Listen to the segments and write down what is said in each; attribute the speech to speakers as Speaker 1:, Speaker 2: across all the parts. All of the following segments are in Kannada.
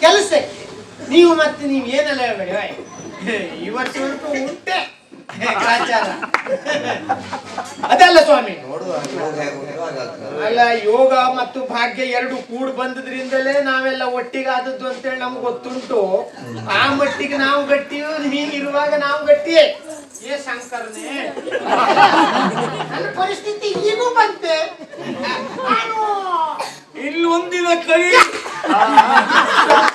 Speaker 1: ಕೆಲಸಕ್ಕೆ. ನೀವು ಮತ್ತೆ ನೀವು ಏನೆಲ್ಲ ಹೇಳ್ಬೇಡಿ? ಹೊರಟು ಉಂಟೆ. ಗ್ರಾಚಾರ. ಅದಲ್ಲ ಸ್ವಾಮಿ. ಅಲ್ಲ ಯೋಗ ಮತ್ತು ಭಾಗ್ಯ ಎರಡು ಕೂಡ್ ಬಂದದ್ರಿಂದಲೇ ನಾವೆಲ್ಲ ಒಟ್ಟಿಗೆ ಆದದ್ದು ಅಂತೇಳಿ ನಮ್ಗೆ ಗೊತ್ತುಂಟು. ಆ ಮಟ್ಟಿಗೆ ನಾವು ಗಟ್ಟಿಯು ಹೀಗಿರುವಾಗ ನಾವು ಗಟ್ಟಿಯೇ. ಏ ಶಂಕರನೇ. ನನ್ನ ಪರಿಸ್ಥಿತಿ ಈಗೂ ಬಂತೆ. ಇಲ್ಲೊಂದಿನ
Speaker 2: ಇಲ್ಲಿ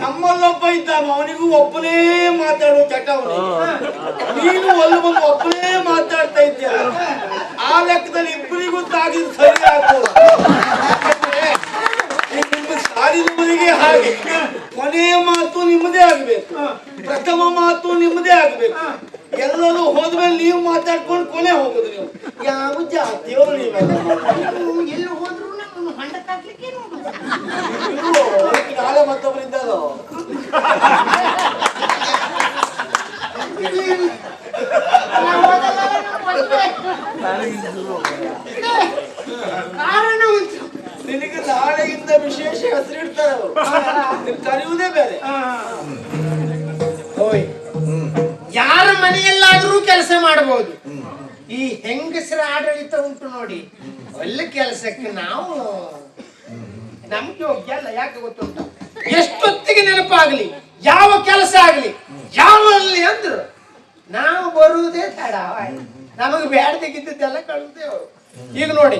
Speaker 2: ನಮ್ಮಲ್ಲೊಬ್ಬ ಇದ್ದಾನ ಅವನಿಗೂ ಒಬ್ಬನೇ ಮಾತಾಡೋ ಚಟ ನೀನು ಅಲ್ಲಿ ಬಂದು ಒಬ್ಬನೇ ಮಾತಾಡ್ತಾ ಇದ್ದೀಯ. ಆ ಲೆಕ್ಕದಲ್ಲಿ ಇಬ್ಬರಿಗೂ ತಾಗಿದ್ ಸರಿ ನಿಮ್ಮ ಸಾರಿದವರಿಗೆ ಹಾಗೆ. ಕೊನೆಯ ಮಾತು ನಿಮ್ಮದೇ ಆಗ್ಬೇಕು. ಪ್ರಥಮ ಮಾತು ನಿಮ್ಮದೇ ಆಗ್ಬೇಕು. ಎಲ್ಲರೂ ಹೋದ್ಮೇಲೆ ನೀವು ಮಾತಾಡ್ಕೊಂಡು ಕೊನೆ ಹೋಗುದು ನೀವು. ಯಾವ ಜಾತಿಯವರು ನೀವು
Speaker 1: ಎಲ್ಲಿ ಹೋದ್ರು ನಮ್ಮನ್ನು ಹೊಂಡ ತಾಕ್ಲಿಕ್ಕೆ
Speaker 2: ಇವ್ರು, ಅದಕ್ಕೆ ನಾಳೆ ಮತ್ತೊಬ್ರು ಇದ್ದಾರೋ
Speaker 1: ಕಾರಣ ಉಂಟು
Speaker 2: ನಿನಗೆ ನಾಳೆಯಿಂದ ವಿಶೇಷ ಹೆಸರಿಡ್ತಾರೆ ಅವರು. ಕರೆಯುವುದೇ ಬೇರೆ.
Speaker 1: ಓಯ್ ಯಾರ ಮನೆಯಲ್ಲಾದ್ರೂ ಕೆಲಸ ಮಾಡಬಹುದು ಈ ಹೆಂಗಸರ ಆಡಳಿತ ಉಂಟು ನೋಡಿ ಒಳ್ಳೆ ಕೆಲಸಕ್ಕೆ ನಾವು ನಮ್ಗೆ ಅಲ್ಲ ಯಾಕೆ ಗೊತ್ತು? ಎಷ್ಟೊತ್ತಿಗೆ ನೆನಪಾಗ್ಲಿ? ಯಾವ ಕೆಲಸ ಆಗ್ಲಿ? ಯಾವಲ್ಲಿ ಅಂದ್ರು, ನಾವು ಬರುವುದೇ ತಡ ನಮಗೆ ಬೇಡದಿದ್ದೆಲ್ಲ ಕಳುದೇ ಅವರು. ಈಗ ನೋಡಿ,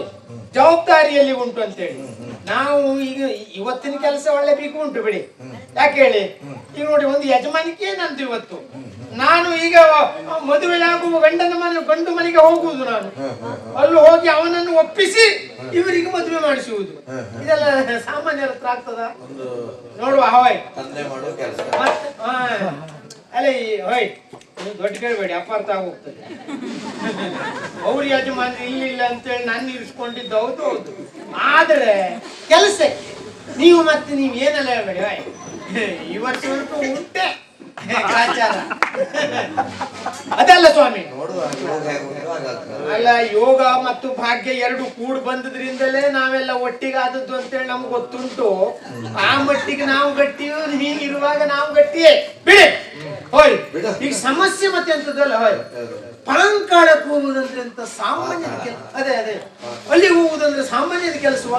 Speaker 1: ಜವಾಬ್ದಾರಿಯಲ್ಲಿ ಉಂಟು ಅಂತೇಳಿ. ನಾವು ಈಗ ಇವತ್ತಿನ ಕೆಲಸ ಒಳ್ಳೆ ಬೇಕು ಉಂಟು ಬಿಡಿ. ಯಾಕೆ ಹೇಳಿ? ಈಗ ನೋಡಿ, ಒಂದು ಯಜಮಾನಿಕೆ ನಂದು ಇವತ್ತು. ನಾನು ಈಗ ಮದುವೆ ಆಗುವ ಗಂಡನ ಮನೆ, ಗಂಡು ಮನೆಗೆ ಹೋಗುವುದು ನಾನು. ಅಲ್ಲಿ ಹೋಗಿ ಅವನನ್ನು ಒಪ್ಪಿಸಿ ಇವರಿಗೆ ಮದುವೆ ಮಾಡಿಸುವುದು. ಇದೆಲ್ಲ ಸಾಮಾನ್ಯ ಹತ್ರ ಆಗ್ತದ?
Speaker 3: ಒಂದು
Speaker 1: ನೋಡುವ ಹೋಯ್.
Speaker 3: ತಂದೆ ಮಾಡುವ ಕೆಲಸ.
Speaker 1: ಅಲ್ಲ ಈ ಹೋಯ್. ದೊಡ್ಡ ಕೇಳಬೇಡಿ ಅಪಾರ್ಥ ಆಗೋಗ್ತದೆ. ಅವ್ರ ಯಜಮಾನ ಇಲ್ಲಿ ಇಲ್ಲ ಅಂತೇಳಿ ನಾನು ಇರಿಸ್ಕೊಂಡಿದ್ದು ಹೌದು ಹೌದು. ಆದ್ರೆ ಕೆಲಸಕ್ಕೆ ನೀವು ಮತ್ತೆ ನೀವು ಏನೆಲ್ಲ ಹೇಳ್ಬೇಡಿ ಹೋಯ್. ಈ ವರ್ಷ ಉಂಟೆ. ಅದಲ್ಲ ಸ್ವಾಮಿ. ಅಲ್ಲ ಯೋಗ ಮತ್ತು ಭಾಗ್ಯ ಎರಡು ಕೂಡ್ ಬಂದದ್ರಿಂದಲೇ ನಾವೆಲ್ಲ ಒಟ್ಟಿಗೆ ಆದದ್ದು ಅಂತೇಳಿ ನಮ್ಗೆ ಗೊತ್ತುಂಟು. ಆ ಮಟ್ಟಿಗೆ ನಾವು ಗಟ್ಟಿಯು ಹೀಗಿರುವಾಗ ನಾವು ಗಟ್ಟಿಯೇ. ಬಿಡಿ. ಹೋಯ್. ಈಗ ಸಮಸ್ಯೆ ಮತ್ತೆ ಎಂತದಲ್ಲ ಹೋಯ್. ಪಾಂಕಾಳಕ್ಕೆ ಹೋಗುದಂದ್ರೆ ಅಂತ ಸಾಮಾನ್ಯದ ಕೆಲಸ ಅದೇ ಅದೇ. ಅಲ್ಲಿ ಹೋಗುವುದಂದ್ರೆ ಸಾಮಾನ್ಯದ ಕೆಲಸವ?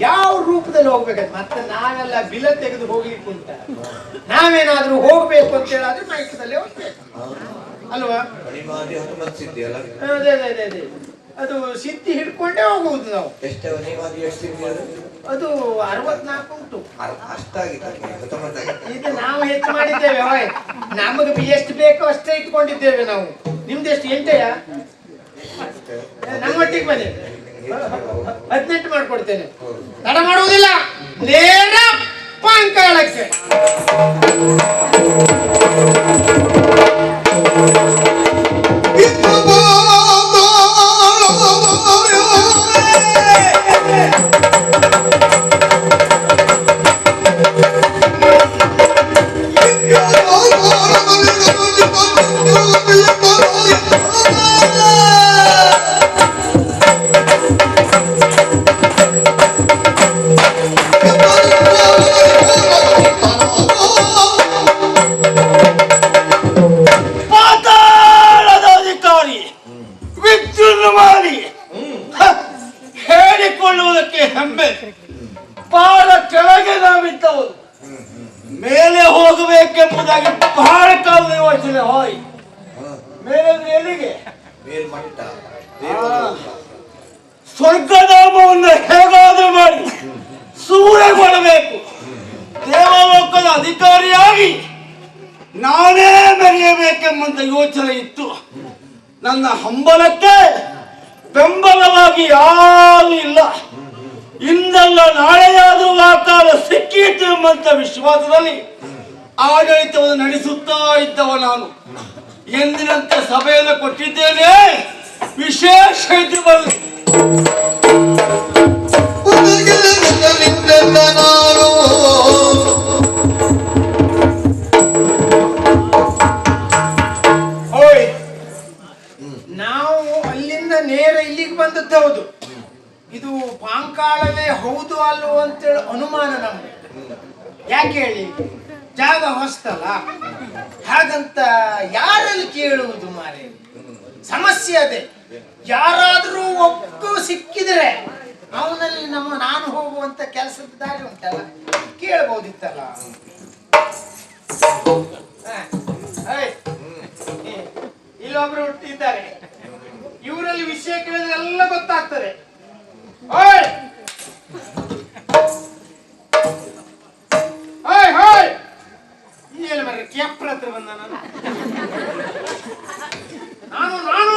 Speaker 1: ಯಾವ ರೂಪದಲ್ಲಿ ಹೋಗ್ಬೇಕಂತ? ಮತ್ತೆ ನಾವೆಲ್ಲ ಬಿಲ ತೆಗೆದು ಹೋಗ್ಲಿಕ್ಕೆ ಉಂಟ. ನಾವೇನಾದ್ರೂ ಹೋಗ್ಬೇಕು ಅಂತ ಹೇಳಾದ್ರೆ ಮೈಕದಲ್ಲೇ ಹೋಗ್ಬೇಕು. ಅಲ್ವಾ? ಅದೇ ಅದೇ ಅದೇ ಅದೇ ಸಿದ್ಧಿ ಹಿಡ್ಕೊಂಡೇ ಹೋಗುವುದು ನಾವು.
Speaker 3: ಎಷ್ಟು
Speaker 1: ಅದು? ಅರವತ್ನಾಲ್ಕು ಉಂಟು. ಇದು ನಾವು ಹೆಚ್ಚು ಮಾಡಿದ್ದೇವೆ ಹೋಯ್ ನಮಗೆ ಎಷ್ಟು ಬೇಕೋ ಅಷ್ಟೇ ಇಟ್ಕೊಂಡಿದ್ದೇವೆ ನಾವು. ನಿಮ್ದು ಎಷ್ಟು ಎಂಟೆಯ ನಮ್ಮೊಟ್ಟಿಗೆ ಬನ್ನಿ. ಹದಿನೆಂಟು ಮಾಡ್ಕೊಡ್ತೇನೆ. ತಡ ಮಾಡುವುದಿಲ್ಲ. ನೇರ ಪಾಂಕಾಳಕ್ಕೆ
Speaker 2: ಮೆರೆಯಬೇಕೆಂಬಂತ ಯೋಚನೆ ಇತ್ತು. ನನ್ನ ಹಂಬಲಕ್ಕೆ ಬೆಂಬಲವಾಗಿ ಯಾರು ಇಲ್ಲ. ಇಂದಲ್ಲ ನಾಳೆಯಾದರೂ ವಾತಾವರಣ ಸಿಕ್ಕೀತು ಎಂಬಂತ ವಿಶ್ವಾಸದಲ್ಲಿ ಆಡಳಿತವನ್ನು ನಡೆಸುತ್ತಾ ಇದ್ದವ ನಾನು. ಎಂದಿನಂತೆ ಸಭೆಯನ್ನು ಕೊಟ್ಟಿದ್ದೇನೆ. ವಿಶೇಷ ಇದು ಮಾಡಿದದ್ದು
Speaker 1: ಹೌದು. ಇದು ಪಾಂಕಾಳವೇ ಹೌದು ಅಲ್ವೋ ಅಂತೇಳಿ ಅನುಮಾನ ನಮ್ಗೆ. ಯಾಕೆ ಹೇಳಿ? ಜಾಗ ಹೊಸ್ತಲ್ಲ. ಹಾಗಂತ ಯಾರಲ್ಲಿ ಕೇಳುವುದು ಮಾರೆ? ಸಮಸ್ಯೆ ಅದೇ. ಯಾರಾದರೂ ಒಬ್ಬ ಸಿಕ್ಕಿದ್ರೆ ಅವನಲ್ಲಿ ನಮ್ಮ ನಾನು ಹೋಗುವಂತ ಕೆಲಸದ ದಾರಿ ಉಂಟಲ್ಲ. ಕೇಳಬಹುದಿತ್ತಲ್ಲ ಇಲ್ಲೊಬ್ರು ಹುಟ್ಟಿದ್ದಾರೆ. ಇವರಲ್ಲಿ ವಿಷಯ ಕೇಳಿದ್ರೆ ಎಲ್ಲ ಗೊತ್ತಾಗ್ತದೆ. ಕೆಪ್ರ ಹತ್ರ ಬಂದ ನಾನು. ನಾನು ನಾನು!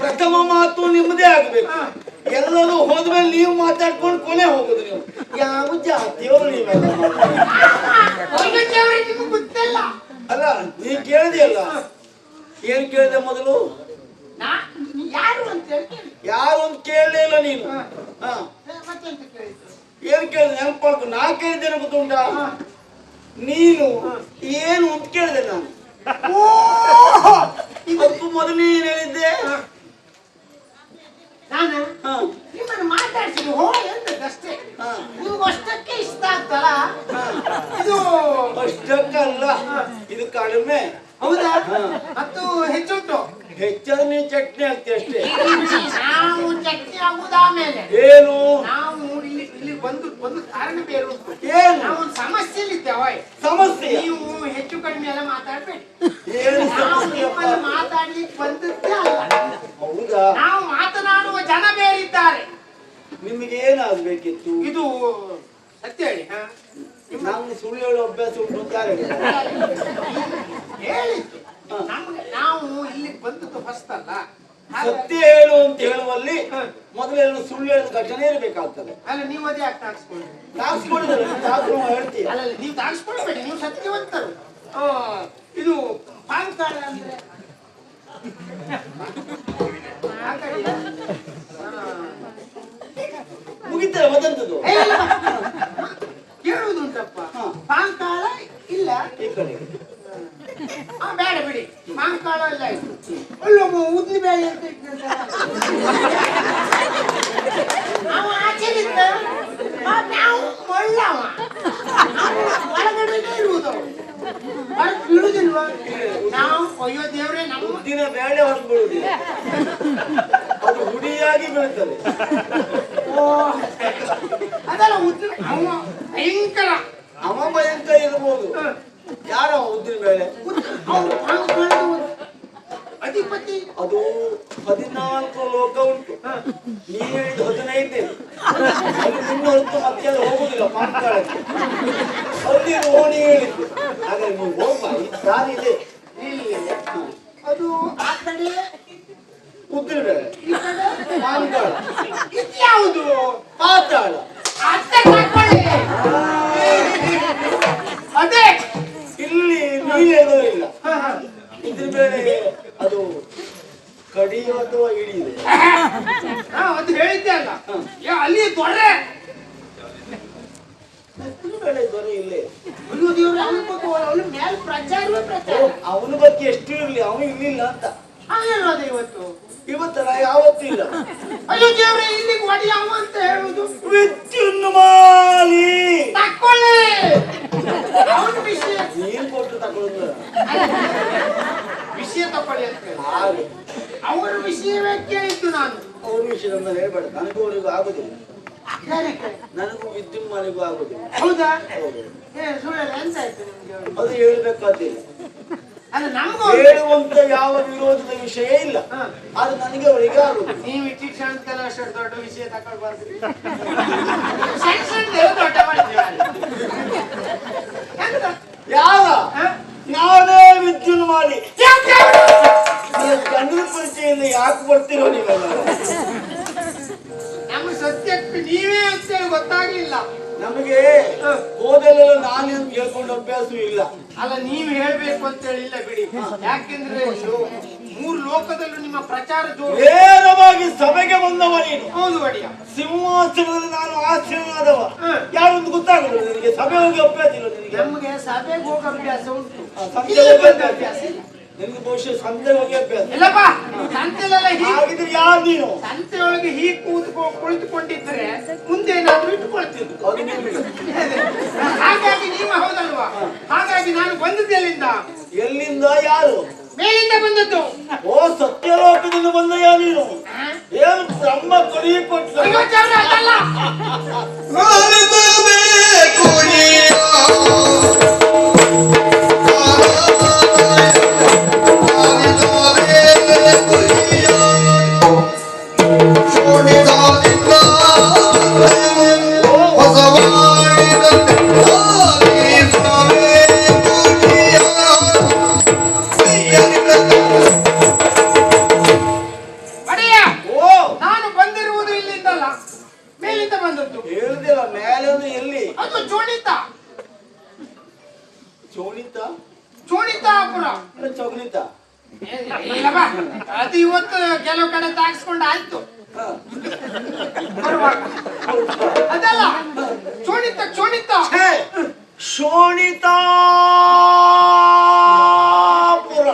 Speaker 2: ಪ್ರಥಮ ಮಾತು ನಿಮ್ಮದೇ ಆಗ್ಬೇಕು. ಎಲ್ಲರೂ ಹೋದ್ಮೇಲೆ ನೀವು ಮಾತಾಡ್ಕೊಂಡು ಕೊನೆ ಹೋಗುದು ನೀವು. ಯಾವ ಜಾತಿಯವರು ನೀವೆಲ್ಲ. ಅಲ್ಲ ನೀ ಕೇಳಿದೆಯಲ್ಲ? ಏನ್ ಕೇಳಿದೆ ಮೊದಲು?
Speaker 1: ಯಾರು ಅಂತ
Speaker 2: ಕೇಳಲೇ ಇಲ್ಲ ನೀನು. ಏನ್ ಕೇಳಿದೆ? ನೆನಪಾಡ್ಕೊ ನಾ ಕೇಳಿದ್ದೇನೆ ಗೊತ್ತುಂಟ? ನೀನು ಏನು ಅಂತ ಕೇಳಿದೆ ನಾನು. ಇದಕ್ಕೂ ಮೊದಲು ಏನ್ ಹೇಳಿದ್ದೆ.
Speaker 1: ನಾನು ನಿಮ್ಮನ್ನು ಹೋ. ಇಷ್ಟ ಆಗ್ತಲ್ಲ? ಇದು
Speaker 2: ಅಷ್ಟಕ್ಕಲ್ಲ ಇದು ಕಡಿಮೆ.
Speaker 1: ಹೌದಾ. ಮತ್ತು ಹೆಚ್ಚುಂಟು.
Speaker 2: ಹೆಚ್ಚಾದ್ರೆ ನೀ ಚಟ್ನಿ ಹಾಕ್ತಿ ಅಷ್ಟೇ
Speaker 1: ನಾವು ಚಟ್ನಿ ಆಗುವುದು ಆಮೇಲೆ.
Speaker 2: ಏನು?
Speaker 1: ನಾವು ಇಲ್ಲಿ ಒಂದು ಕಾರಣ ಬೇರೆ ಉಂಟು.
Speaker 2: ಏನು?
Speaker 1: ನಾವು ಒಂದು ಸಮಸ್ಯೆಲಿದ್ದೇವೆ
Speaker 2: ಸಮಸ್ಯೆ?
Speaker 1: ನೀವು ಹೆಚ್ಚು ಕಡಿಮೆ ಎಲ್ಲ ಮಾತಾಡ್ಬೇಡಿ.
Speaker 2: ಏನು?
Speaker 1: ನಾವು
Speaker 2: ಸಮಸ್ಯೆಯಪ್ಪ
Speaker 1: ನಿಮ್ಮನ್ನು ಮಾತಾಡ್ಲಿಕ್ಕೆ ಬಂದದ್ದೇ ಅಲ್ಲ.
Speaker 2: ಹೌದಾ?
Speaker 1: ನಾವು ಮಾತನಾಡುವ ಜನ ಬೇರಿದ್ದಾರೆ
Speaker 2: ನಿಮಗೆ ಏನಾಗ್ಬೇಕಿತ್ತು?
Speaker 1: ಇದು ಸತ್ಯ ಹೇಳಿ ಹಾ?
Speaker 2: ನಂಗೆ ಸುಳ್ಳು ಹೇಳೋ ಅಭ್ಯಾಸ ಉಂಟು ಅಂತ ಹೇಳಿದ್ರು?
Speaker 1: ಹೇಳಿದ್ದು. ನಮ್ಗೆ ನಾವು ಇಲ್ಲಿಗೆ ಬಂದದ್ದು ಫಸ್ಟ್ ಅಲ್ಲ. ಹಾಗಾಗಿ-
Speaker 2: ಸತ್ಯ ಹೇಳು ಅಂತ ಹೇಳುವಲ್ಲಿ ಮೊದಲೆಲ್ಲ ಸುಳ್ಳು ಹೇಳಿದ ಘಟನೆ ಇರಬೇಕಾಗ್ತದೆ.
Speaker 1: ಅಲ್ಲ ನೀವು ಅದೇ ಯಾಕೆ ತಾಗಿಸ್ಕೊಂಡ್ರಿ
Speaker 2: ತಾಗಿಸ್ಕೊಂಡಿದ್ದಲ್ಲ ತಾಗಿಸ್ಕೊಂಡು ಹೇಳ್ತೀಯ.
Speaker 1: ಅಲ್ಲ ನೀವು ತಾಗಿಸ್ಕೊಳ್ಬೇಡಿ ನೀವು ಸತ್ಯವಂತರು. ಇದು ಪಾನ್ ಕಾರ್ಡ್ ಅಂದ್ರೆ?
Speaker 2: ಮುಗಿತಾರೆ ಮದಂತದ್ದು
Speaker 1: ಏ, ಇಲ್ಲ. ಕೇಳುವುದುಂಟಪ್ಪ ಪಾನ್ ಕಾರ್ಡ ಇಲ್ಲ.
Speaker 2: ಈ ಕಡೆ.
Speaker 1: ಆ, ಬೇಡ ಬಿಡಿ. ಕಾರ್ಡ ಇಲ್ಲ ಅಲ್ಲೊಬ್ಬ ಉದ್ದಿ ಬೇಳೆ ಅಂತ. ಅವ ಆ ನಾವು ಮಳ್ಳವ ಅವ. ಒಳಗಡೆನೇ ಇರುವುದು ಹೊರಗೆ ಬೀಳುದಿಲ್ವಾ? ನಾವು ಅಯ್ಯೋ ದೇವ್ರೆ ನಮ್ಮ
Speaker 2: ಉದ್ದಿನ ಬೇಳೆ ಹೊರಗೆ ಬೀಳುವುದಿಲ್ಲ ಅದು ಹುಡಿಯಾಗಿ ಬೀಳ್ತದೆ
Speaker 1: ಓ, ಅದಲ್ಲ ಉದ್ದಿನ ಅವ ಭಯಂಕರ.
Speaker 2: ಅವ ಭಯಂಕರ ಇರ್ಬೋದು. ಯಾರ ಉದ್ದಿನ ಬೇಳೆ
Speaker 1: ಅಧಿಪತಿ
Speaker 2: ಅದು ಹದಿನಾಲ್ಕು ಲೋಕ ಉಂಟು. ನೀನು ಹೇಳಿದ ಹದಿನೈದು. ಅದು ನಿನ್ನ ಹೊರತು ಮತ್ತೆ ಅದು ಹೋಗುದಿಲ್ಲ ಪಾನ್ಕಾಳಕ್ಕೆ ಅಲ್ಲಿ ಓಣಿ ಹೇಳಿದ್ದು. ಹಾಗೆ ನೀವು ಹೋಗ್ಬಾ ಈ ದಾರಿ ಇದೆ.
Speaker 1: ಇಲ್ಲಿ ಅದು ಆ ಕಡೆ.
Speaker 2: ಉದ್ದಿನ ಬೇಳೆ ಪಾನ್ಕಾಳ
Speaker 1: ಇದ್ಯಾವುದು?
Speaker 2: ಪಾತಾಳ.
Speaker 1: ಅತ್ತೆ
Speaker 2: ಇಲ್ಲಿ ಇಲ್ಲ ಇದ್ರ ಮೇಲೆ ಅದು ಕಡಿಯೋ ಅಥವಾ ಇಳಿಯುದು
Speaker 1: ಹಾ ಅದು ಹೇಳಿದ್ದೆ ಅಲ್ಲ ಅಲ್ಲಿ ದೊರೆ ಅವನ ಬಗ್ಗೆ
Speaker 2: ಎಷ್ಟು ಇರ್ಲಿ ಅವನು ಇರ್ಲಿಲ್ಲ ಅಂತ
Speaker 1: ಹಾಗಿರೋದು ಇವತ್ತು?
Speaker 2: ಇವತ್ತರ ಯಾವತ್ತೂ ಇಲ್ಲ
Speaker 1: ಅಯ್ಯೋ ದೇವ್ರೆ ಇಲ್ಲಿಗೆ ಒಡಿಯವ ಅಂತ ಹೇಳುದು.
Speaker 2: ವಿದ್ಯುನ್ಮಾಲಿ
Speaker 1: ತಕೊಳ್ಳಿ ಅವನ ವಿಷಯ.
Speaker 2: ನೀನ್ ಕೊಟ್ಟು ತಗೊಳ್ಳೋದು
Speaker 1: ವಿಷಯ ತಕೊಳ್ಳಿ ಅಂತ.
Speaker 2: ಹಾಗೆ.
Speaker 1: ಅವರ ವಿಷಯವೇ ಕೇಳಿದ್ದು ನಾನು.
Speaker 2: ಅವ್ರ ವಿಷಯದಿಂದ ಹೇಳ್ಬೇಡ. ನನಗೂ ಅವರಿಗೂ ಆಗುದಿಲ್ಲ? ನನಗೂ ವಿದ್ಯುನ್ಮಾಲಿಗೂ ಆಗುದಿಲ್ಲ.
Speaker 1: ಹೌದಾ?
Speaker 2: ಅದು ಹೇಳ್ಬೇಕಾದಿಲ್ಲ ಹೇಳುವಂತ ಯಾವ ವಿರೋಧದ ವಿಷಯ ಇಲ್ಲ. ಅದು ನನಗೆ ಅವರಿಗೆ ಆಗುದು
Speaker 1: ನೀವು ಸಣ್ಣದೆಲ್ಲ ಅಷ್ಟು ದೊಡ್ಡ ವಿಷಯ ತಕೊಂಡು ಬರ್ತೀರಿ ದೊಡ್ಡ?
Speaker 2: ಯಾವ ನಾವೇ ವಿದ್ಯುನ್
Speaker 1: ಮಾಡಿ?
Speaker 2: ಗಂಡನ ಪರಿಚಯದಿಂದ ಯಾಕೆ ಬರ್ತಿರೋ ನೀವೆಲ್ಲ?
Speaker 1: ನಮ್ಮ ಸತ್ಯಕ್ಕೆ ನೀವೇ ಅಂತೇಳಿ ಗೊತ್ತಾಗ್ಲಿಲ್ಲ.
Speaker 2: ನಮಗೆ ಓದಲೆಲ್ಲ ನಾನು ಕೇಳ್ಕೊಂಡು ಅಭ್ಯಾಸ ಇಲ್ಲ.
Speaker 1: ಅಲ್ಲ ನೀವು ಹೇಳ್ಬೇಕು ಅಂತ ಹೇಳಿಲ್ಲ ಬಿಡಿ. ಯಾಕೆಂದ್ರೆ ಮೂರು ಲೋಕದಲ್ಲೂ ನಿಮ್ಮ ಪ್ರಚಾರ
Speaker 2: ನೇರವಾಗಿ ಸಭೆಗೆ ಬಂದವ ನೀನು.
Speaker 1: ಹೌದು ಬಡಿಯ
Speaker 2: ಸಿಂಹಾಸನದಲ್ಲಿ ನಾನು ಆಶ್ಚರ್ಯವಾದವ
Speaker 1: ಯಾರು
Speaker 2: ಯಾರೊಂದು ಗೊತ್ತಾಗಲ್ಲ ನಿನಗೆ. ಸಭೆ ಹೋಗಿ ಅಭ್ಯಾಸ ಇಲ್ಲ ನಿನಗೆ.
Speaker 1: ನಮ್ಗೆ ಸಭೆಗೆ ಹೋಗಿ ಅಭ್ಯಾಸ ಉಂಟು.
Speaker 2: ಅಭ್ಯಾಸ
Speaker 1: ಇಲ್ಲ.
Speaker 2: ನಿನಗೆ ಬಹುಶಃ ಸಂತೆ ಹೋಗಿ ಅಭ್ಯಾಸ.
Speaker 1: ಇಲ್ಲಪ್ಪ ಸಂತೆಲೆಲ್ಲ ಹೀಗೆ
Speaker 2: ಹಾಗಿದ್ರೆ ಯಾರು ನೀನು?
Speaker 1: ಸಂತೆಯೊಳಗೆ ಹೀಗೆ ಕೂತ್ಕೊ ಕುಳಿತುಕೊಂಡಿದ್ರೆ ಮುಂದೆ ಏನಾದ್ರೂ
Speaker 2: ನಿನಗೆ.
Speaker 1: ಹಾಗಾಗಿ ನೀವು ಹೌದಲ್ವಾ? ಹಾಗಾಗಿ ನಾನು ಬಂದದ್ದು ಎಲ್ಲಿಂದ?
Speaker 2: ಎಲ್ಲಿಂದ ಯಾರು?
Speaker 1: ಮೇಲಿಂದ ಬಂದದ್ದು.
Speaker 2: ಓ ಸತ್ಯಲೋಕದಿಂದ ಬಂದಯ್ಯ ನೀನು? ಏನು ಬ್ರಹ್ಮ ಕೊಡಿ ಕೊಟ್ಟು
Speaker 1: ಅಯ್ಯೋ ದೇವ್ರೇ, ಅದಲ್ಲ. ಅದು ಇವತ್ತು ಕೆಲವು ಕಡೆ ತಾಗಿಸ್ಕೊಂಡು ಆಯ್ತು. ಅದಲ್ಲ ಚೋಣಿತ ಚೋಣಿತ
Speaker 2: ಶೋಣಿತ ಶೋಣಿತಾಪುರ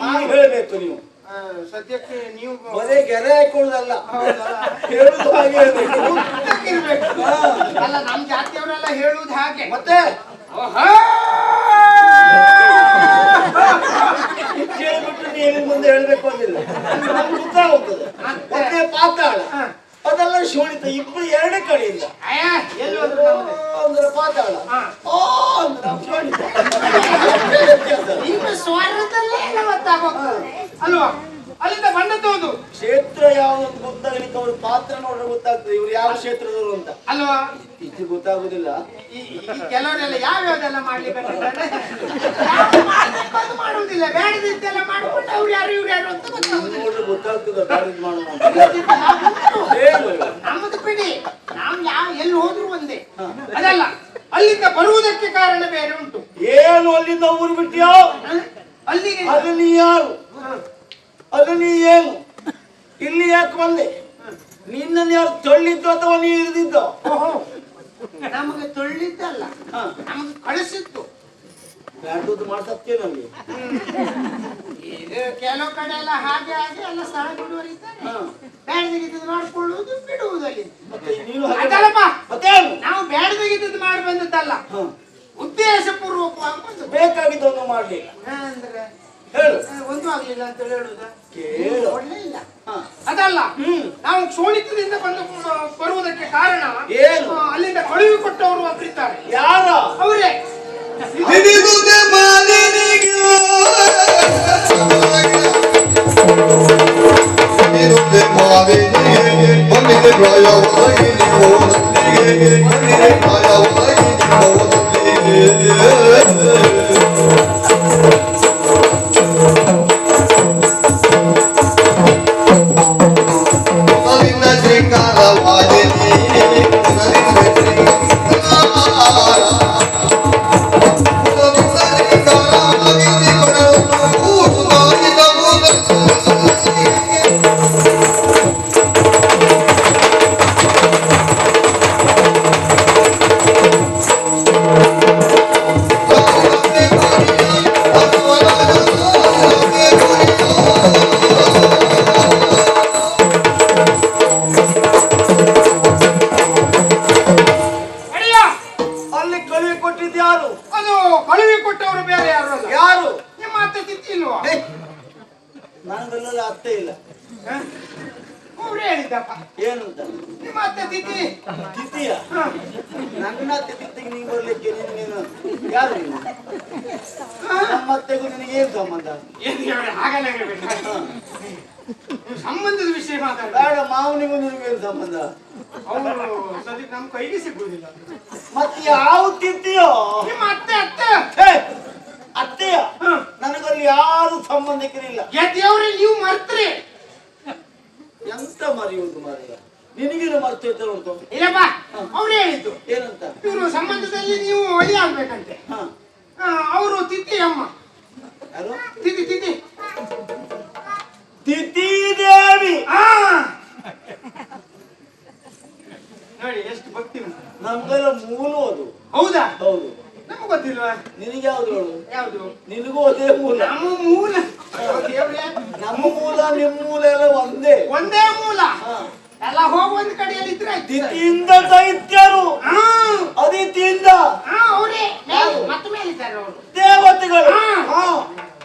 Speaker 2: ಹಾಗೆ ನೀವು.
Speaker 1: ಸದ್ಯಕ್ಕೆ ನೀವು
Speaker 2: ಬರೇ ಗೆರೆ ಹಾಕೊಳ್ಳೋದಲ್ಲ? ಹೇಳುದು ಹಾಗೆ ಹೇಳ್ಬೇಕು.
Speaker 1: ಅಲ್ಲ ನಮ್ ಜಾತಿಯವರೆಲ್ಲ ಹೇಳುದು ಹಾಗೆ.
Speaker 2: ಮತ್ತೆ?
Speaker 1: ಓಹೋ!
Speaker 2: ಏನು ನೀನು ಮುಂದೆ ಹೇಳ್ಬೇಕು ಅಂದಿಲ್ಲ ನಮ್ಗೆ ಹೋಗ್ತದೆ ಮತ್ತೆ? ಪಾತಾಳ. ಅದೆಲ್ಲ ಶೋಣಿತ ಇಬ್ಬರು ಎರಡೇ ಕಡೆಯಿಂದ? ಅಂದ್ರೆ ಪಾತಾಳ. ಓ ಅಂದ್ರೆ ಶೋಣಿತ
Speaker 1: ನಿಮ್ಮ ಸ್ವರದಲ್ಲೇ ಗೊತ್ತಾಗೋದು ಅಲ್ವಾ? ಅಲ್ಲಿಂದ ಬಂದದ್ದು ಅದು
Speaker 2: ಕ್ಷೇತ್ರ ಯಾವ್ದು ಗೊತ್ತಾಗಲಿಕ್ಕೆ ಅವ್ರ ಪಾತ್ರ ನೋಡ್ರೆ ಗೊತ್ತಾಗ್ತದೆ. ಇವ್ರು ಯಾವ ಕ್ಷೇತ್ರದವರು ಅಂತ.
Speaker 1: ಅಲ್ವಾ?
Speaker 2: ಇದು ಗೊತ್ತಾಗುದಿಲ್ಲ.
Speaker 1: ಈ ಯಾವ ಕೆಲವರೆಲ್ಲ ಯಾವ್ಯಾವ್ದೆಲ್ಲ ಮಾಡ್ಲಿಕ್ಕೆ ಮಾಡುವುದಿಲ್ಲ. ಬೇಡದಿದ್ದೆಲ್ಲ ಮಾಡ್ಕೊಂಡು ಅವ್ರು ಯಾರು ಇವ್ರು ಯಾರು ಅಂತ ಗೊತ್ತಾಗುದಿಲ್ಲ.
Speaker 2: ನೋಡ್ರೆ ಗೊತ್ತಾಗ್ತದೆ ಬ್ಯಾರೇಜ್ ಮಾಡುವ
Speaker 1: ನಮ್ಮದು ಬಿಡಿ. ನಾವು ಯಾವ ಎಲ್ಲಿ ಹೋದ್ರು ಒಂದೇ. ಅದಲ್ಲ ಅಲ್ಲಿಂದ ಬರುವುದಕ್ಕೆ ಕಾರಣ ಬೇರೆ ಉಂಟು.
Speaker 2: ಏನು ಅಲ್ಲಿಂದ ಊರು ಬಿಟ್ಟಿಯೋ?
Speaker 1: ಅಲ್ಲಿಗೆ
Speaker 2: ಅಲ್ಲಿ ಯಾರು. ಅಲ್ಲಿ ನೀ ಏನು? ಇಲ್ಲಿ ಯಾಕೆ ಬಂದೆ? ನಿನ್ನನ್ನು ಯಾರು ತಳ್ಳಿದ್ದು ಅಥವಾ ನೀ
Speaker 1: ಓಹೋ. ನಮಗೆ ತೊಳ್ಳಿದ್ದಲ್ಲ. ನಮಗೆ ಕಳಿಸಿತ್ತು
Speaker 2: ಬ್ಯಾಡ್ದು ಮಾಡ್ಸತ್ತೇ ನಮಗೆ?
Speaker 1: ಇದು ಕೆಲವು ಕಡೆ ಎಲ್ಲ ಹಾಗೆ ಹಾಗೆ ಎಲ್ಲ ಸ್ಥಳ ಬಿಡುವರಿದ್ದಾರೆ
Speaker 2: ಹ.
Speaker 1: ಬೇಡದಿದ್ದು ಮಾಡ್ಕೊಳ್ಳುವುದು ಬಿಡುವುದಲ್ಲಿ. ಅದಲ್ಲಪ್ಪ ನಾವು ಬೇಡದಿದ್ದು ಮಾಡಿ ಬಂದದ್ದಲ್ಲ. ಉದ್ದೇಶ ಪೂರ್ವಕವಾಗಿ ಬಂದದ್ದು
Speaker 2: ಬೇಕಾಗಿದ್ದನ್ನು
Speaker 1: ಅಂದ್ರೆ
Speaker 2: ಹೇಳು.
Speaker 1: ಒಂದು ಆಗ್ಲಿಲ್ಲ ಅಂತ ಹೇಳುದ? ಒಳ್ಳೆ ಇಲ್ಲ. ಅದಲ್ಲ.
Speaker 2: ಹ್ಮ್.
Speaker 1: ನಾವು ಕ್ಷೋಣಿತದಿಂದ ಬಂದು ಬರುವುದಕ್ಕೆ ಕಾರಣ
Speaker 2: ಏನು?
Speaker 1: ಅಲ್ಲಿಂದ ಕಳುವಿ ಕೊಟ್ಟವರು ಒಬ್ಬರಿದ್ದಾರೆ
Speaker 2: ಯಾರ?
Speaker 1: ಅವರೇ.
Speaker 2: ಬೇಡ ಮಾವನಿಗೂ ನಿನಗೇನು ಸಂಬಂಧ.
Speaker 1: ಅವರು ಸದ್ಯಕ್ಕೆ ನಮ್ಮ ಕೈಗೆ ಸಿಗುವುದಿಲ್ಲ.
Speaker 2: ಮತ್ತೆ ಯಾವ ತಿಂತೀಯೋ?
Speaker 1: ನಿಮ್ಮ ಅತ್ತೆ ಅತ್ತೆ.
Speaker 2: ಹೇ, ಅತ್ತೆಯ. ನನಗಲ್ಲಿ ಯಾರು ಸಂಬಂಧಿಕರಿಲ್ಲ
Speaker 1: ಗೆದ್ದವ್ರೆ ನೀವು ಮರ್ತ್ರಿ.
Speaker 2: ಎಂತ ಮರೆಯುವುದು ಮಾರಾಯ ನಿನಗೇನು ಮರ್ತೈತೆ ಉಂಟು?
Speaker 1: ಇಲ್ಲಪ್ಪ ಅವ್ರು ಹೇಳಿದ್ದು.
Speaker 2: ಏನಂತ?
Speaker 1: ಇವರು ಸಂಬಂಧದಲ್ಲಿ ನೀವು ಒಳ್ಳೆ ಆಗ್ಬೇಕಂತೆ.
Speaker 2: ಹ
Speaker 1: ಅವರು ತಿಥಿ ಅಮ್ಮ.
Speaker 2: ಯಾರು?
Speaker 1: ತಿಥಿ ತಿಥಿ.
Speaker 2: ತಿಥಿ ದೇವಿ
Speaker 1: ನೋಡಿ ಎಷ್ಟು ಭಕ್ತಿ ಉಂಟು.
Speaker 2: ನಮ್ಗೆಲ್ಲ ಮೂಲ ಅದು.
Speaker 1: ಹೌದಾ?
Speaker 2: ಹೌದು.
Speaker 1: ನಮ್ಗೆ ಗೊತ್ತಿಲ್ವಾ?
Speaker 2: ನಿನಗೆ ಯಾವ್ದು ಹೇಳು
Speaker 1: ಯಾವುದು?
Speaker 2: ನಿನಗೂ ಅದೇ ಮೂಲ.
Speaker 1: ನಮ್ಮ ಮೂಲ. ದೇವ್ರೇ.
Speaker 2: ನಮ್ಮ ಮೂಲ ನಿಮ್ಮ ಮೂಲ ಎಲ್ಲ ಒಂದೇ.
Speaker 1: ಒಂದೇ ಮೂಲ.
Speaker 2: ಹ.
Speaker 1: ಎಲ್ಲ ಹೋಗ ಒಂದ್ ಕಡೆಯಲ್ಲಿ ಇದ್ರೆ ಆಯ್ತು.
Speaker 2: ತಿಥಿಯಿಂದ ದೈತ್ಯರು.
Speaker 1: ಹಾ.
Speaker 2: ಅದಿತಿಯಿಂದ
Speaker 1: ಅವ್ರೇ. ಮೇಲೆ ಮತ್ತೆ ಮೇಲಿದ್ದಾರೆ ಅವರು.
Speaker 2: ದೇವತೆಗಳು.
Speaker 1: ಹಾ.
Speaker 2: ಹ.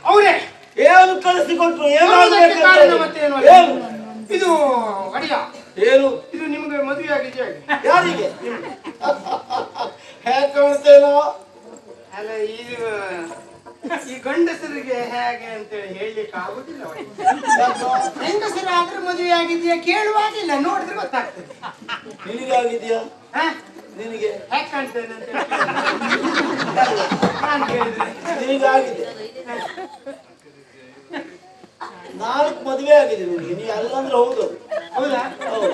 Speaker 1: ಅವರೇ.
Speaker 2: ಏನು ಕಳಿಸಿಕೊಟ್ರು
Speaker 1: ಕೊಟ್ಟರು ಕಾರಣ ಮತ್ತೇನು
Speaker 2: ಏನು?
Speaker 1: ಇದು ಅಡಿಯ.
Speaker 2: ಏನು?
Speaker 1: ಇದು ನಿಮ್ಗೆ ಮದುವೆ ಆಗಿದೆಯಾ
Speaker 2: ಯಾರಿಗೆ? ಹೇಗೆ ಕಾಣ್ತೇನೋ
Speaker 1: ಅಲ್ಲ ಇದು ಈ ಗಂಡಸರಿಗೆ ಹೇಗೆ ಅಂತೇಳಿ ಹೇಳಲಿಕ್ಕೆ ಆಗುದಿಲ್ಲ ಅವರಿಗೆ. ಹೆಂಗಸರು ಆದ್ರೆ ಮದುವೆ ಆಗಿದೆಯಾ ಕೇಳುವಾಗಿಲ್ಲ ನೋಡಿದ್ರೆ ಗೊತ್ತಾಗ್ತದೆ.
Speaker 2: ನಿನಗಾಗಿದ್ಯಾ?
Speaker 1: ಹಾ?
Speaker 2: ನಿನಗೆ?
Speaker 1: ಹೇಗ್ ಕಾಣ್ತೇನೆ ಅಂತ ಹೇಳಿ. ನಾನ್ ಕೇಳಿದ್ರೆ.
Speaker 2: ನಿನಗಾಗಿದೆ. ನಾಲ್ಕು ಮದುವೆ ಆಗಿದೆ ನಿನಗೆ. ನೀ ಅಲ್ಲಂದ್ರೆ ಹೌದು.
Speaker 1: ಹೌದಾ?
Speaker 2: ಹೌದು.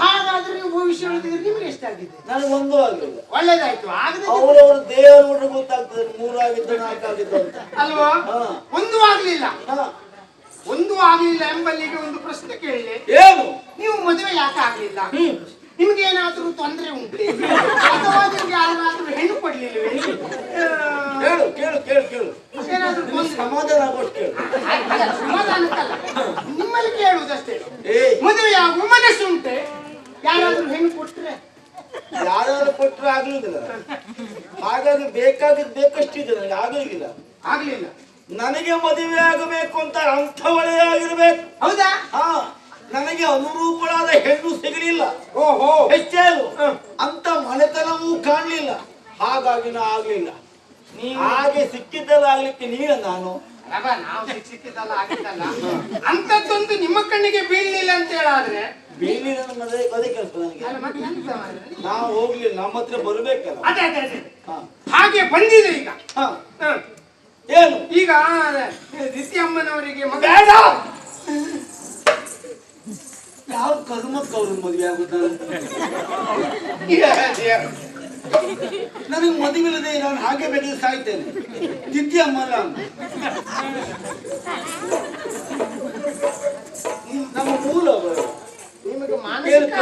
Speaker 1: ಹಾಗಾದ್ರೆ ನೀವು ಭವಿಷ್ಯ ಹೇಳಿದ್ರೆ ನಿಮ್ಗೆ ನನಗೆ
Speaker 2: ಒಂದು ಆಗಲಿಲ್ಲ
Speaker 1: ಒಳ್ಳೇದಾಯ್ತು. ಆಗದೆ
Speaker 2: ಅವರವ್ರ ದೇಹ ನೋಡ್ರೆ ಗೊತ್ತಾಗ್ತದೆ. ಮೂರಾಗಿದ್ದು ನಾಲ್ಕಾಗಿದ್ದು ಅಂತ.
Speaker 1: ಅಲ್ವಾ. ಒಂದು ಆಗ್ಲಿಲ್ಲ. ಒಂದು ಆಗ್ಲಿಲ್ಲ ಎಂಬಲ್ಲಿಗೆ ಒಂದು ಪ್ರಶ್ನೆ ಕೇಳಿ.
Speaker 2: ಏನು?
Speaker 1: ನೀವು ಮದುವೆ ಯಾಕೆ ಆಗ್ಲಿಲ್ಲ? ನಿಮ್ಗೆ ಏನಾದ್ರೂ ತೊಂದರೆ ಉಂಟು? ಅಥವಾ ನಿಮ್ಗೆ ಯಾರಾದ್ರೂ ಹೆಣ್ಣು ಕೊಡ್ಲಿಲ್ವೇ ಹೇಳು?
Speaker 2: ಕೇಳು ಕೇಳು ಕೇಳು ಕೇಳು.
Speaker 1: ಏನಾದ್ರೂ ತೊಂದ್ರೆ
Speaker 2: ಸಮಾಧಾನ ಆಗೋಷ್ಟು ಕೇಳು.
Speaker 1: ಅಲ್ಲ, ಸಮಾಧಾನಕ್ಕಲ್ಲ ನಿಮ್ಮಲ್ಲಿ ಕೇಳುವುದಷ್ಟೇ.
Speaker 2: ಏ.
Speaker 1: ಮದುವೆ ಆಗುವ ಮನಸ್ಸು ಉಂಟೆ? ಯಾರಾದ್ರೂ ಹೆಣ್ಣು ಕೊಟ್ರೆ?
Speaker 2: ಯಾರು ಕೊಟ್ರೆ ಆಗ್ಲಿಲ್ಲ. ಹಾಗಾಗಿ ಬೇಕಾಗಿದ್ದು ಬೇಕಷ್ಟಿದೆ ನನಗೆ ಆಗಲಿಲ್ಲ
Speaker 1: ಆಗ್ಲಿಲ್ಲ.
Speaker 2: ನನಗೆ ಮದುವೆ ಆಗಬೇಕು ಅಂತ ಅಂಥವಳೇ ಆಗಿರ್ಬೇಕು.
Speaker 1: ಹೌದಾ?
Speaker 2: ಹಾ. ನನಗೆ ಅನುರೂಪಳಾದ ಹೆಣ್ಣು ಸಿಗಲಿಲ್ಲ.
Speaker 1: ಓಹೋ.
Speaker 2: ಹೆಚ್ಚೇನು. ಅಂತ ಮನೆತನವೂ ಕಾಣಲಿಲ್ಲ. ಹಾಗಾಗಿ ನಾ ಆಗ್ಲಿಲ್ಲ. ಹಾಗೆ ಸಿಕ್ಕಿದ್ದಲ್ಲ ಆಗ್ಲಿಕ್ಕೆ ನೀನ. ನಾನು
Speaker 1: ಅಬ್ಬ, ನಾವು ಶಿಕ್ಷಿತಲ್ಲ ಆಗಿದ್ದಲ್ಲ ಅಂತದ್ದೊಂದು ನಿಮ್ಮ ಕಣ್ಣಿಗೆ ಬೀಳಲಿಲ್ಲ ಅಂತ ಹೇಳಾದ್ರೆ?
Speaker 2: ಬೀಳಿ ನನ್ನ ಮದುವೆ ಅದೇ ಕೆಲಸ ನನಗೆ.
Speaker 1: ಮತ್ತೆ
Speaker 2: ನಾವು ಹೋಗ್ಲಿಲ್ಲ ನಮ್ಮ ಹತ್ರ ಬರ್ಬೇಕಲ್ಲ.
Speaker 1: ಅದೇ ಅದೇ ಅದೇ. ಹಾಗೆ ಬಂದಿದೆ ಈಗ.
Speaker 2: ಹಾ.
Speaker 1: ಹ.
Speaker 2: ಏನು?
Speaker 1: ಈಗ ದಿಸಿ ಅಮ್ಮನವರಿಗೆ ಮಗ
Speaker 2: ಬೇಡ! ಯಾವ ಕರ್ಮಕ್ಕೆ ಅವ್ರ ಮದುವೆ ಆಗುತ್ತ ನನಗೆ ಮದುವೆ ಇಲ್ಲದೆ ನಾನು ಹಾಗೆ ಬೇಕಾದ್ರೆ ಸಾಯ್ತೇನೆ. ದಿತ್ಯ ಮಲ ನಮ್ಮ ಮೂಲ ಅವರು.
Speaker 1: ನಿಮಗೆ ಮಾನಸಿಕ.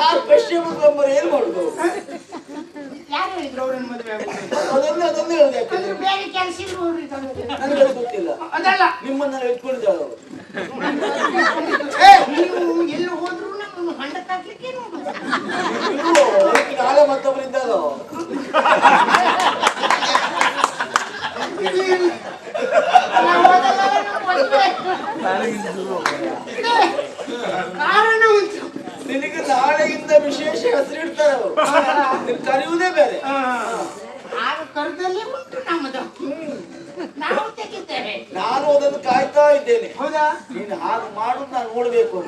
Speaker 2: ಆ ಪಶ್ಚಿಮ ಏನ್ ಮಾಡುದು?
Speaker 1: ಯಾರು ಹೇಳಿದ್ರು ಅವ್ರನ್ನ ಮದುವೆ ಆಗುದು?
Speaker 2: ಅದನ್ನೇ ಅದನ್ನೇ ಹೇಳಿದೆ
Speaker 1: ಅಂದ್ರೆ ಬೇರೆ ಕೆಲಸ ಇರುವವ್ರು ಇದ್ದಾರೆ.
Speaker 2: ನನಗೆ ಅದು ಗೊತ್ತಿಲ್ಲ
Speaker 1: ಅದಲ್ಲ
Speaker 2: ನಿಮ್ಮನ್ನ ಇಟ್ಕೊಂಡಿದ್ದಾಳೆ
Speaker 1: ನೀವು ಎಲ್ಲಿ ಹೋದ್ರು ನಮ್ಮನ್ನು ಹಂಡ ತಾಕ್ಲಿಕ್ಕೆ ನೋಡುದು
Speaker 2: ಅದಕ್ಕೆ ನಾಳೆ ಮತ್ತೊಬ್ಬರಿದ್ದಾರೋ
Speaker 1: ನಾವು ಹೋದಲ್ಲೆಲ್ಲ ನಮ್ಮ ಮದುವೆ. ಇದೆ.
Speaker 2: ನಾಳೆಯಿಂದ ವಿಶೇಷ ಹೆಸರಿಡ್ತಾರೆ ಅವರು ನೀನು ಕರೆಯುವುದೇ ಬೇರೆ.
Speaker 1: ಆ, ಕರೆದಲ್ಲಿ ಉಂಟು ನಮ್ಮದು. ನಾವು ತೆಗಿತೇವೆ.
Speaker 2: ನಾನು ಅದನ್ನು ಕಾಯ್ತಾ ಇದ್ದೇನೆ.
Speaker 1: ಹೌದಾ?
Speaker 2: ನೀನು ಹಾಗೆ ಮಾಡುದು ನಾನು ನೋಡ್ಬೇಕು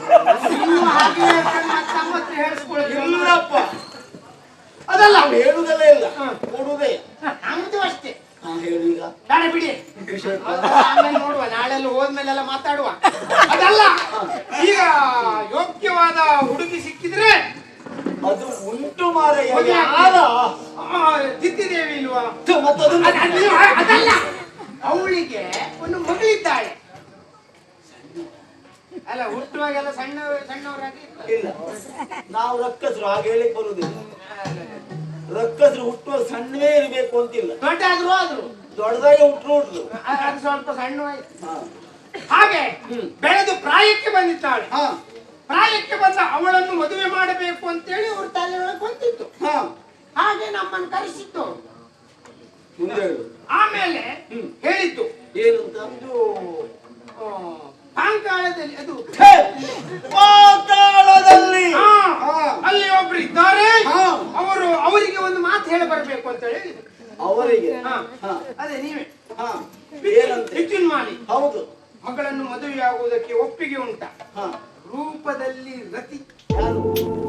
Speaker 2: ಇಲ್ಲಪ್ಪ.
Speaker 1: ಅದಲ್ಲ.
Speaker 2: ಹೇಳುದಲ್ಲ ಹೇಳುವುದಲ್ಲ ಇಲ್ಲ.
Speaker 1: ನಮ್ದು ಅಷ್ಟೇ.
Speaker 2: ಹಾ ಹೇಳು ಈಗ
Speaker 1: ನಾಳೆ ಬಿಡಿ. ಆಮೇಲೆ ನೋಡುವ ನಾಳೆಲ್ಲ ಹೋದ್ಮೇಲೆಲ್ಲ ಮಾತಾಡುವ. ಅದಲ್ಲ ಈಗ ಯೋಗ್ಯವಾದ ಹುಡುಗಿ ಸಿಕ್ಕಿದ್ರೆ
Speaker 2: ಅದು ಉಂಟು ಮಾರಯ್ಯ ಯಾರ
Speaker 1: ದಿತ್ತಿದೇವಿ ಇಲ್ವಾ? ಅದಲ್ಲ. ಅವಳಿಗೆ ಒಂದು ಮಗಳಿದ್ದಾಳೆ. ಅಲ್ಲ ಹುಟ್ಟುವಾಗೆಲ್ಲ ಸಣ್ಣ ಸಣ್ಣವರಾಗಿ.
Speaker 2: ಇಲ್ಲ. ನಾವು ರಕ್ಕಸರು ಹಾಗೆ ಹೇಳಿಕ್ ಬರುವುದಿಲ್ಲ ರಕ್ಕಸರು ಹುಟ್ಟುವ ಸಣ್ಣವೇ ಇರಬೇಕು ಅಂತಿಲ್ಲ.
Speaker 1: ದೊಡ್ಡ ಆದ್ರೂ ಆದ್ರು.
Speaker 2: ದೊಡ್ಡದಾಗಿ
Speaker 1: ಹುಟ್ಟು ನೋಡ್ದು ಸ್ವಲ್ಪ
Speaker 2: ಸಣ್ಣ
Speaker 1: ಹಾಗೆ ಬೆಳೆದು ಪ್ರಾಯಕ್ಕೆ ಬಂದಿದ್ದಾಳೆ. ಪ್ರಾಯಕ್ಕೆ ಬಂದ ಅವಳನ್ನು ಮದುವೆ ಮಾಡಬೇಕು ಅಂತೇಳಿ ಅವ್ರ ತಲೆ ಒಳಗೆ
Speaker 2: ಬಂತಿತ್ತು
Speaker 1: ಹಾಗೆ ನಮ್ಮನ್ನು ಕರೆಸಿತ್ತು. ಆಮೇಲೆ ಹೇಳಿತ್ತು
Speaker 2: ಏನು ಒಂದು
Speaker 1: ಪಾಂಕಾಳದಲ್ಲಿ ಅದು
Speaker 2: ಪಾತಾಳದಲ್ಲಿ
Speaker 1: ಅಲ್ಲಿ ಒಬ್ರು ಇದ್ದಾರೆ. ಅವರು ಅವರಿಗೆ ಒಂದು ಮಾತು ಹೇಳಿ ಬರಬೇಕು
Speaker 2: ಅಂತ
Speaker 1: ಹೇಳಿ ಹಾ ಅದೇ ನೀವೇ.
Speaker 2: ಹಾ.
Speaker 1: ಮಾಡಿ
Speaker 2: ಹೌದು.
Speaker 1: ಮಗಳನ್ನು ಮದುವೆಯಾಗುವುದಕ್ಕೆ ಒಪ್ಪಿಗೆ ಉಂಟ.
Speaker 2: ಹಾ.
Speaker 1: ರೂಪದಲ್ಲಿ ರತಿ.
Speaker 2: ಯಾರು?